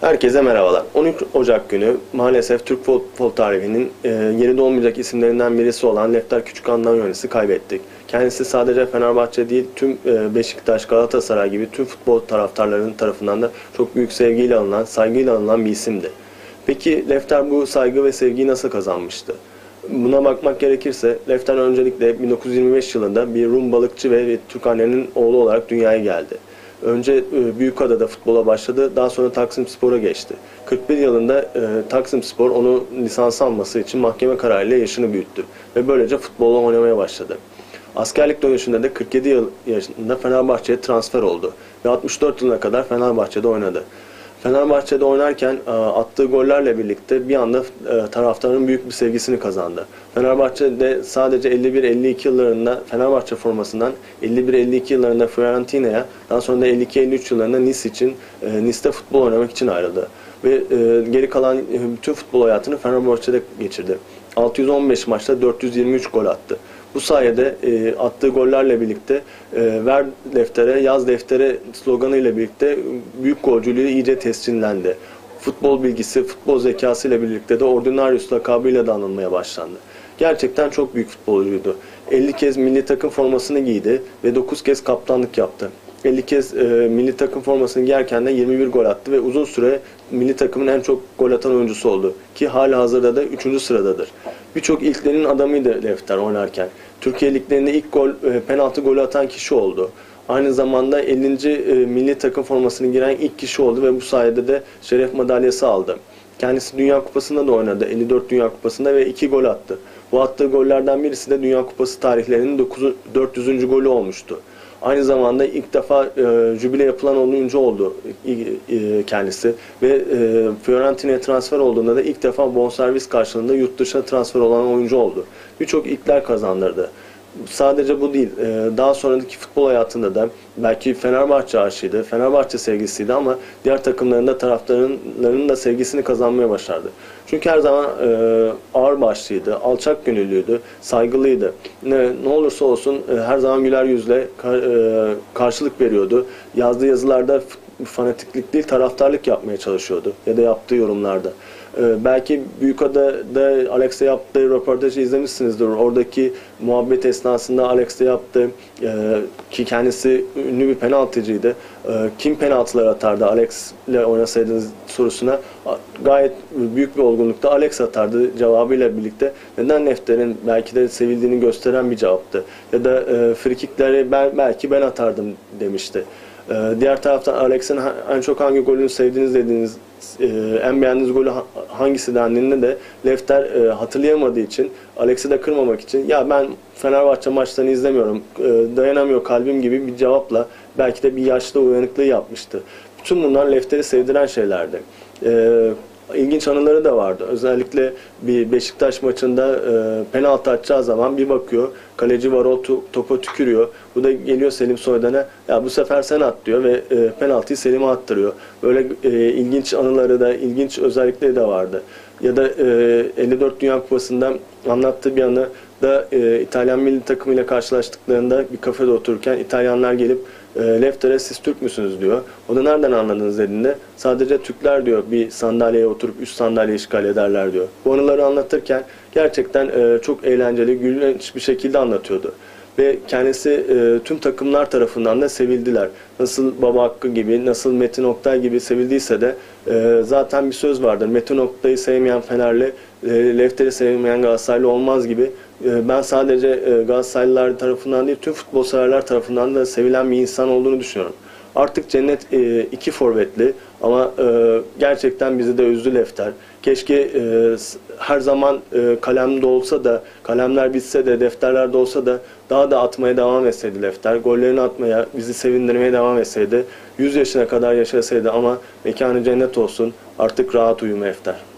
Herkese merhabalar. 13 Ocak günü maalesef Türk futbol tarihinin e, yerinde olmayacak isimlerinden birisi olan Lefter Küçükan'dan yöneticisi kaybettik. Kendisi sadece Fenerbahçe değil tüm e, Beşiktaş, Galatasaray gibi tüm futbol taraftarlarının tarafından da çok büyük sevgiyle alınan, saygıyla alınan bir isimdi. Peki Lefter bu saygı ve sevgiyi nasıl kazanmıştı? Buna bakmak gerekirse Lefter öncelikle 1925 yılında bir Rum balıkçı ve Türk annenin oğlu olarak dünyaya geldi. Önce e, Büyükada'da futbola başladı. Daha sonra Taksim Spor'a geçti. 41 yılında e, Taksim Spor onu lisans alması için mahkeme kararıyla yaşını büyüttü. Ve böylece futbolla oynamaya başladı. Askerlik dönüşünde de 47 yıl yaşında Fenerbahçe'ye transfer oldu. Ve 64 yılına kadar Fenerbahçe'de oynadı. Fenerbahçe'de oynarken e, attığı gollerle birlikte bir anda e, taraftarın büyük bir sevgisini kazandı. Fenerbahçe'de sadece 51-52 yıllarında Fenerbahçe formasından 51-52 yıllarında Fiorentina'ya daha sonra da 52-53 yıllarında Nice için e, Nice'de futbol oynamak için ayrıldı. Ve geri kalan bütün futbol hayatını Fenerbahçe'de geçirdi. 615 maçta 423 gol attı. Bu sayede e, attığı gollerle birlikte e, ver deftere, yaz deftere sloganı ile birlikte büyük golcülüğü iyice tescillendi. Futbol bilgisi, futbol zekası ile birlikte de Ordinarius lakabıyla da anılmaya başlandı. Gerçekten çok büyük futbolcuydu. 50 kez milli takım formasını giydi ve 9 kez kaptanlık yaptı. 50 kez e, milli takım formasını giyerken de 21 gol attı ve uzun süre milli takımın en çok gol atan oyuncusu oldu. Ki hala hazırda da 3. sıradadır. Birçok ilklerin adamıydı Lefter oynarken. Türkiye liglerinde ilk gol, e, penaltı golü atan kişi oldu. Aynı zamanda 50. E, milli takım formasını giren ilk kişi oldu ve bu sayede de şeref madalyası aldı. Kendisi Dünya Kupası'nda da oynadı. 54 Dünya Kupası'nda ve 2 gol attı. Bu attığı gollerden birisi de Dünya Kupası tarihlerinin 9, 400. golü olmuştu. Aynı zamanda ilk defa e, jübile yapılan oyuncu oldu e, e, kendisi. Ve e, Fiorentina'ya transfer olduğunda da ilk defa bonservis karşılığında yurt dışına transfer olan oyuncu oldu. Birçok ilkler kazandırdı sadece bu değil. Ee, daha sonraki futbol hayatında da belki Fenerbahçe aşığıydı, Fenerbahçe sevgisiydi ama diğer takımların da taraftarlarının da sevgisini kazanmaya başardı. Çünkü her zaman e, ağır başlıydı, alçak gönüllüydü, saygılıydı. Ne, ne olursa olsun e, her zaman güler yüzle e, karşılık veriyordu. Yazdığı yazılarda fanatiklik değil taraftarlık yapmaya çalışıyordu ya da yaptığı yorumlarda. Ee, belki Büyükada'da Alex'e yaptığı röportajı izlemişsinizdir. Oradaki muhabbet esnasında Alex'e yaptı e, ki kendisi ünlü bir penaltıcıydı. E, kim penaltılar atardı Alex ile oynasaydınız sorusuna gayet büyük bir olgunlukta Alex atardı cevabıyla birlikte. Neden Nefter'in belki de sevildiğini gösteren bir cevaptı. Ya da e, frikikleri ben, belki ben atardım demişti. Ee, diğer taraftan Alex'in en çok hangi golünü sevdiğiniz dediğiniz e, en beğendiğiniz golü hangisi dendiğinde de Lefter e, hatırlayamadığı için Alex'i de kırmamak için ya ben Fenerbahçe maçlarını izlemiyorum e, dayanamıyor kalbim gibi bir cevapla belki de bir yaşlı uyanıklığı yapmıştı. Bütün bunlar Lefter'i sevdiren şeylerdi. İlginç anıları da vardı. Özellikle bir Beşiktaş maçında e, penaltı atacağı zaman bir bakıyor. Kaleci Varol topa tükürüyor. Bu da geliyor Selim Soydan'a ya bu sefer sen at diyor ve e, penaltıyı Selim'e attırıyor. Böyle e, ilginç anıları da, ilginç özellikleri de vardı. Ya da e, 54 Dünya Kupası'nda anlattığı bir anı da e, İtalyan milli takımıyla karşılaştıklarında bir kafede otururken İtalyanlar gelip e, Lefter'e siz Türk müsünüz diyor. O da nereden anladınız dediğinde sadece Türkler diyor bir sandalyeye oturup üst sandalye işgal ederler diyor. Bu anıları anlatırken gerçekten e, çok eğlenceli, gülünç bir şekilde anlatıyordu ve kendisi e, tüm takımlar tarafından da sevildiler. Nasıl Baba Hakkı gibi, nasıl Metin Oktay gibi sevildiyse de e, zaten bir söz vardır. Metin Oktay'ı sevmeyen Fenerli, e, Lefter'i sevmeyen Galatasaraylı olmaz gibi. E, ben sadece e, Galatasaraylılar tarafından değil, tüm futbol severler tarafından da sevilen bir insan olduğunu düşünüyorum. Artık Cennet e, iki forvetli ama e, gerçekten bizi de üzdü Lefter. Keşke her zaman kalemde olsa da, kalemler bitse de, defterlerde olsa da daha da atmaya devam etseydi Lefter. Gollerini atmaya, bizi sevindirmeye devam etseydi. 100 yaşına kadar yaşasaydı ama mekanı cennet olsun. Artık rahat uyuma Lefter.